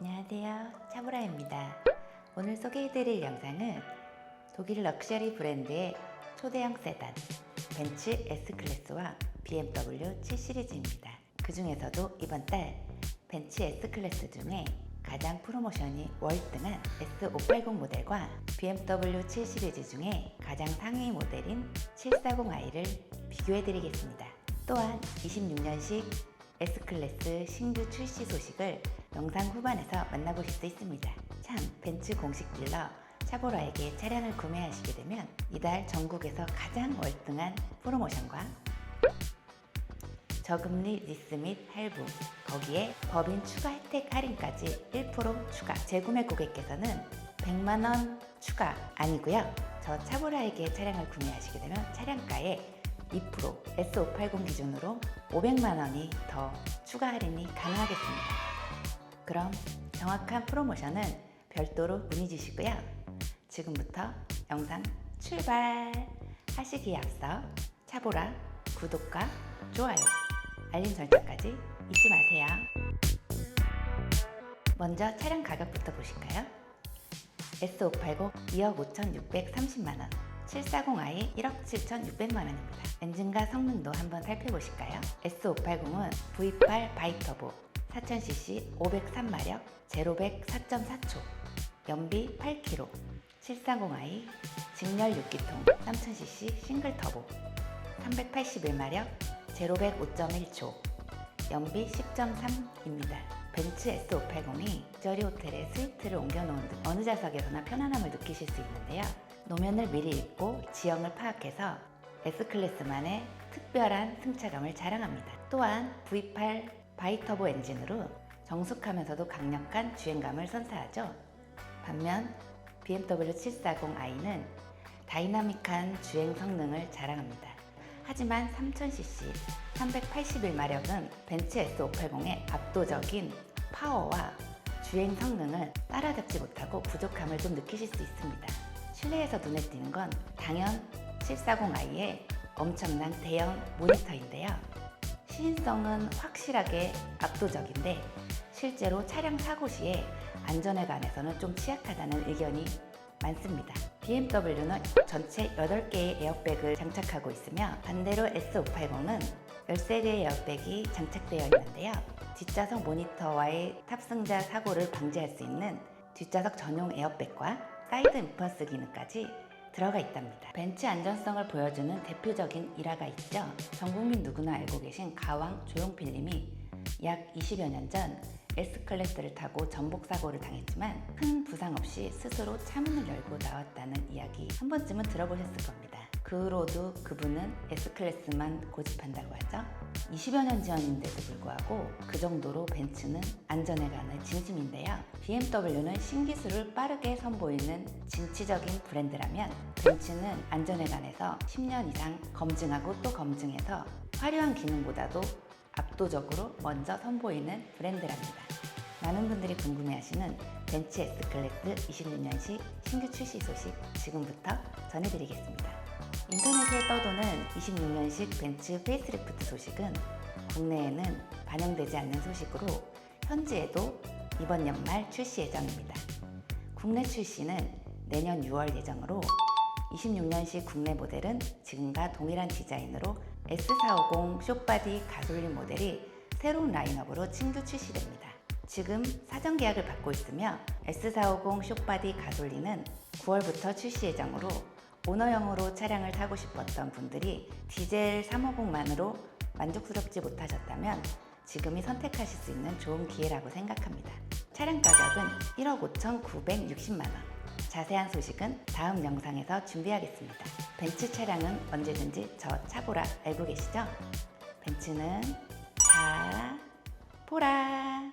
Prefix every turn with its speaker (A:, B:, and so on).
A: 안녕하세요. 차브라입니다. 오늘 소개해드릴 영상은 독일 럭셔리 브랜드의 초대형 세단 벤츠 S클래스와 BMW 7 시리즈입니다. 그 중에서도 이번 달 벤츠 S클래스 중에 가장 프로모션이 월등한 S580 모델과 BMW 7 시리즈 중에 가장 상위 모델인 740i를 비교해드리겠습니다. 또한 26년식 S클래스 신규 출시 소식을 영상 후반에서 만나보실 수 있습니다. 참, 벤츠 공식 딜러 차보라에게 차량을 구매하시게 되면 이달 전국에서 가장 월등한 프로모션과 저금리 리스 및 할부, 거기에 법인 추가 혜택 할인까지 1% 추가. 재구매 고객께서는 100만원 추가 아니고요. 저 차보라에게 차량을 구매하시게 되면 차량가에 2% S580 기준으로 500만 원이 더 추가 할인이 가능하겠습니다. 그럼 정확한 프로모션은 별도로 문의 주시고요. 지금부터 영상 출발! 하시기에 앞서 차보라 구독과 좋아요, 알림 설정까지 잊지 마세요. 먼저 차량 가격부터 보실까요? S580 2억 5,630만 원, 740i 1억 7,600만 원입니다. 엔진과 성능도 한번 살펴보실까요? S580은 V8 바이터보 4000cc 503마력, 제로백 4.4초, 연비 8km, 740i 직렬 6기통 3000cc 싱글 터보 381마력, 제로백 5.1초, 연비 10.3입니다. 벤츠 S580이 럭셔리 호텔에 스위트를 옮겨놓은 듯 어느 좌석에서나 편안함을 느끼실 수 있는데요. 노면을 미리 읽고 지형을 파악해서 S클래스만의 특별한 승차감을 자랑합니다. 또한 V8 바이터보 엔진으로 정숙하면서도 강력한 주행감을 선사하죠. 반면 BMW 740i는 다이나믹한 주행 성능을 자랑합니다. 하지만 3000cc 381마력은 벤츠 S580의 압도적인 파워와 주행 성능을 따라잡지 못하고 부족함을 좀 느끼실 수 있습니다. 실내에서 눈에 띄는 건 당연 740i의 엄청난 대형 모니터인데요. 시인성은 확실하게 압도적인데 실제로 차량 사고 시에 안전에 관해서는 좀 취약하다는 의견이 많습니다. BMW는 전체 8개의 에어백을 장착하고 있으며 반대로 S580은 13개의 에어백이 장착되어 있는데요. 뒷좌석 모니터와의 탑승자 사고를 방지할 수 있는 뒷좌석 전용 에어백과 사이드 인퍼스 기능까지 들어가 있답니다. 벤츠 안전성을 보여주는 대표적인 일화가 있죠. 전 국민 누구나 알고 계신 가왕 조용필님이 약 20여 년 전 S클래스를 타고 전복 사고를 당했지만 큰 부상 없이 스스로 차문을 열고 나왔다는 이야기 한 번쯤은 들어보셨을 겁니다. 그 후로도 그분은 S클래스만 고집한다고 하죠. 20여 년 전인데도 불구하고 그 정도로 벤츠는 안전에 관한 진심인데요. BMW는 신기술을 빠르게 선보이는 진취적인 브랜드라면 벤츠는 안전에 관해서 10년 이상 검증하고 또 검증해서 화려한 기능보다도 압도적으로 먼저 선보이는 브랜드랍니다. 많은 분들이 궁금해하시는 벤츠 S클래스 26년식 신규 출시 소식 지금부터 전해드리겠습니다. 인터넷에 떠도는 26년식 벤츠 페이스리프트 소식은 국내에는 반영되지 않는 소식으로 현지에도 이번 연말 출시 예정입니다. 국내 출시는 내년 6월 예정으로 26년식 국내 모델은 지금과 동일한 디자인으로 S450 쇼바디 가솔린 모델이 새로운 라인업으로 신규 출시됩니다. 지금 사전 계약을 받고 있으며 S450 쇼바디 가솔린은 9월부터 출시 예정으로 오너형으로 차량을 타고 싶었던 분들이 디젤 350만으로 만족스럽지 못하셨다면 지금이 선택하실 수 있는 좋은 기회라고 생각합니다. 차량 가격은 1억 5,960만 원. 자세한 소식은 다음 영상에서 준비하겠습니다. 벤츠 차량은 언제든지 저 차보라 알고 계시죠? 벤츠는 차 보라.